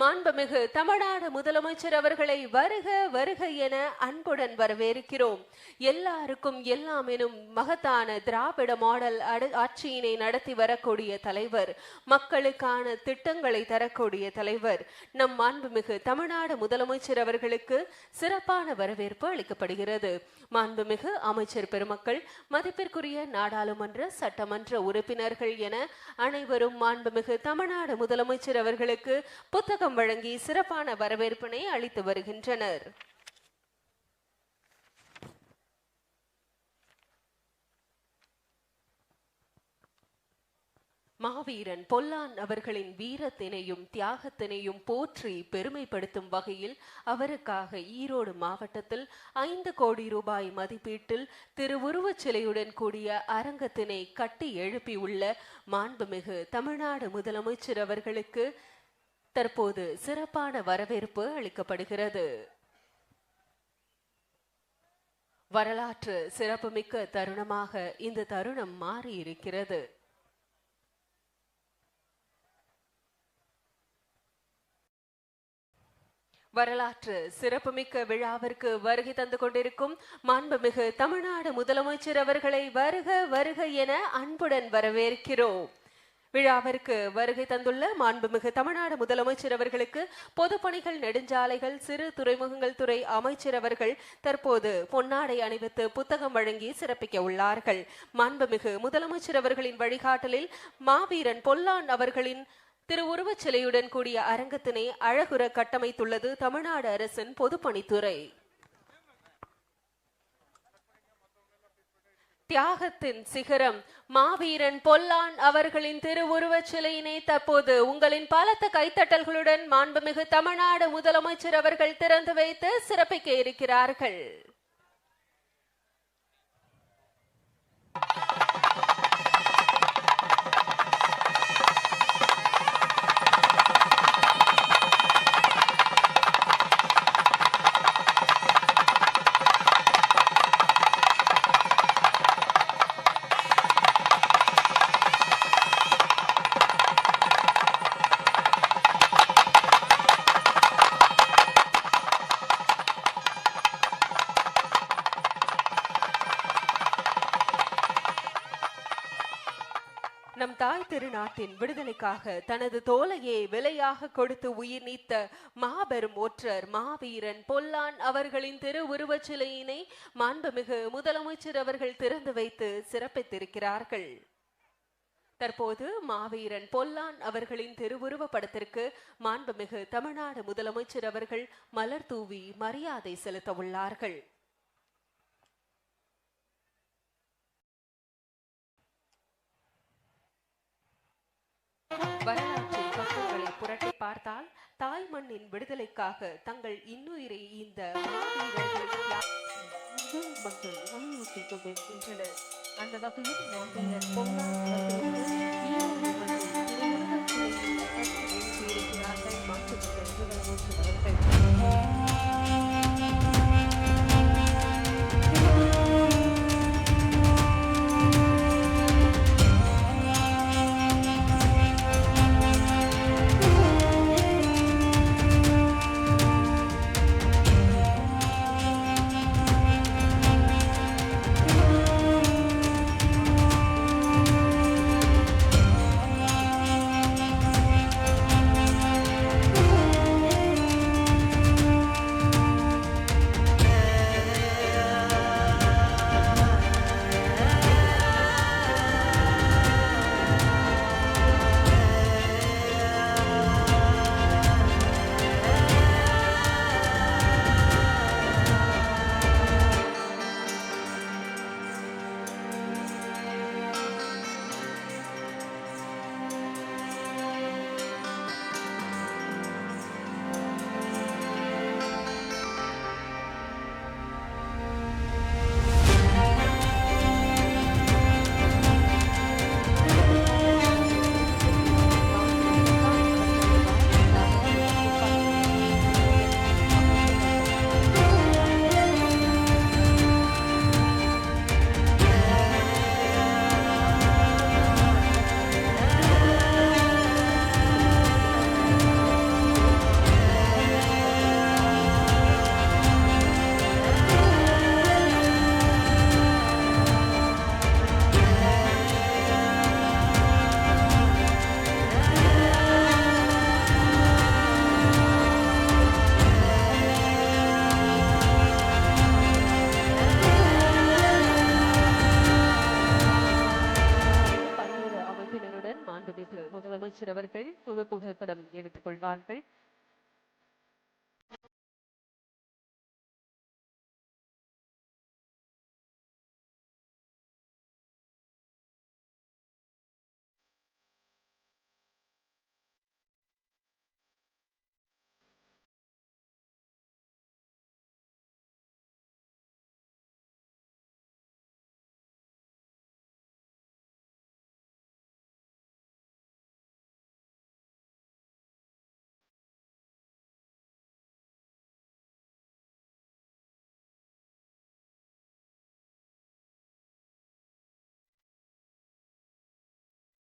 மாண்புமிகு தமிழ்நாடு முதலமைச்சர் அவர்களை வருக வருக என அன்புடன் வரவேற்கிறோம். எல்லாருக்கும் எல்லாம் எனும் மகத்தான திராவிட மாடல் ஆட்சியினை நடத்தி வரக்கூடிய தலைவர் மக்களுக்கான திட்டங்களை தரக்கூடிய தலைவர் நம் மாண்புமிகு தமிழ்நாடு முதலமைச்சர் அவர்களுக்கு சிறப்பான வரவேற்பு அளிக்கப்படுகிறது. மாண்புமிகு அமைச்சர் பெருமக்கள் மதிப்பிற்குரிய நாடாளுமன்ற சட்டமன்ற உறுப்பினர்கள் என அனைவரும் மாண்புமிகு தமிழ்நாடு முதலமைச்சர் அவர்களுக்கு புத்தகம் வழங்கி சிறப்பான வரவேற்பினை அளித்து வருகின்றனர். மாவீரன் பொல்லான் அவர்களின் வீரத்தினையும் தியாகத்தினையும் போற்றி பெருமைப்படுத்தும் வகையில் அவருக்காக ஈரோடு மாவட்டத்தில் ஐந்து கோடி ரூபாய் மதிப்பீட்டில் திருவுருவச் சிலையுடன் கூடிய அரங்கத்தினை கட்டி எழுப்பியுள்ள மாண்புமிகு தமிழ்நாடு முதலமைச்சர் அவர்களுக்கு தற்போது சிறப்பான வரவேற்பு அளிக்கப்படுகிறது. வரலாற்று சிறப்புமிக்க தருணமாக இந்த தருணம் மாறியிருக்கிறது. வரலாற்று சிறப்புமிக்க விழாவிற்கு வருகை தந்து கொண்டிருக்கும் மாண்புமிகு தமிழ்நாடு முதலமைச்சர் அவர்களை வருக வருக என அன்புடன் வரவேற்கிறோம். விழாவிற்கு வருகை தந்துள்ள மாண்புமிகு தமிழ்நாடு முதலமைச்சர் அவர்களுக்கு பொதுப்பணிகள் நெடுஞ்சாலைகள் சிறு துறைமுகங்கள் துறை அமைச்சர் அவர்கள் தற்போது பொன்னாடை அணிவித்து புத்தகம் வழங்கி சிறப்பிக்க உள்ளார்கள். மாண்புமிகு முதலமைச்சர் அவர்களின் வழிகாட்டலில் மாவீரன் பொல்லான் அவர்களின் திருவுருவச் சிலையுடன் கூடிய அரங்கத்தினை அழகுற கட்டமைத்துள்ளது தமிழ்நாடு அரசின் பொதுப்பணித்துறை. தியாகத்தின் சிகரம். மாவீரன் பொல்லான் அவர்களின் திருவுருவச் சிலையினை தற்போது உங்களின் பலத்த கைத்தட்டல்களுடன் மாண்புமிகு தமிழ்நாடு முதலமைச்சர் அவர்கள் திறந்து வைத்து சிறப்பிக்க இருக்கிறார்கள். திருநாட்டின் விடுதலைக்காக தனது தோலையே விலையாக கொடுத்து உயிர் நீத்த மாபெரும் ஒற்றர் மாவீரன் பொல்லான் அவர்களின் திருவுருவச் சிலையினை மாண்புமிகு முதலமைச்சர் அவர்கள் திறந்து வைத்து சிறப்பித்திருக்கிறார்கள். தற்போது மாவீரன் பொல்லான் அவர்களின் திருவுருவ படத்திற்கு மாண்புமிகு தமிழ்நாடு முதலமைச்சர் அவர்கள் மலர் தூவி மரியாதை செலுத்த உள்ளார்கள் வரலாற்றின் பக்கங்களை புரட்டி பார்த்தால் தாய் மண்ணின் விடுதலைக்காக தங்கள் இன்னுயிரை இந்த மக்கள் அந்த வகையில் பொங்கல் மாண்புமிகு முதலமைச்சர் அவர்கள் புது புகைப்படம் எடுத்துக் கொள்வார்கள்